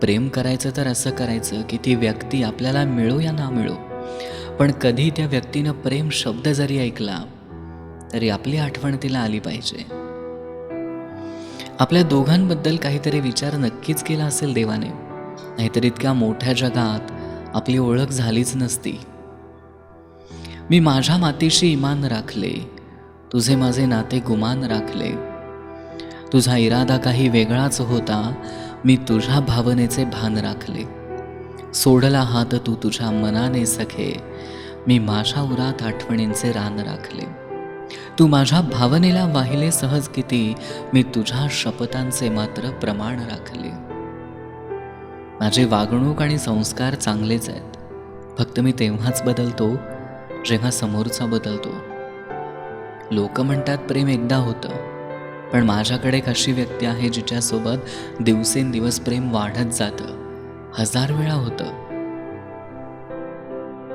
प्रेम करायचं तर असं करायचं की ती व्यक्ती आपल्याला मिळो या ना मिळो. पण कधी त्या व्यक्तीनं प्रेम शब्द जरी ऐकला तरी आपली आठवण तिला आली पाहिजे. आपल्या दोघांबद्दल काहीतरी विचार नक्कीच केला असेल देवाने. नाहीतर इतक्या मोठ्या जगात आपली ओळख झालीच नसती. मी माझ्या मातीशी इमान राखले तुझे माझे नाते गुमान राखले. तुझा इरादा काही वेगळाच होता मी तुझ्या भावनेचे भान राखले. सोडला हात तू तुझ्या मनाने सखे. मी माझ्या उरात आठवणींचे रान राखले. तू माझ्या भावनेला वाहिले सहज किती मी तुझ्या शपथांचे मात्र प्रमाण राखले. माझे वागणूक आणि संस्कार चांगलेच आहेत. फक्त मी तेव्हाच बदलतो जेव्हा समोरचा बदलतो. लोक म्हणतात प्रेम एकदा होतं. पण माझ्याकडे एक अशी व्यक्ती आहे जिच्यासोबत दिवसेंदिवस प्रेम वाढत जातं. हजार वेळा होतं.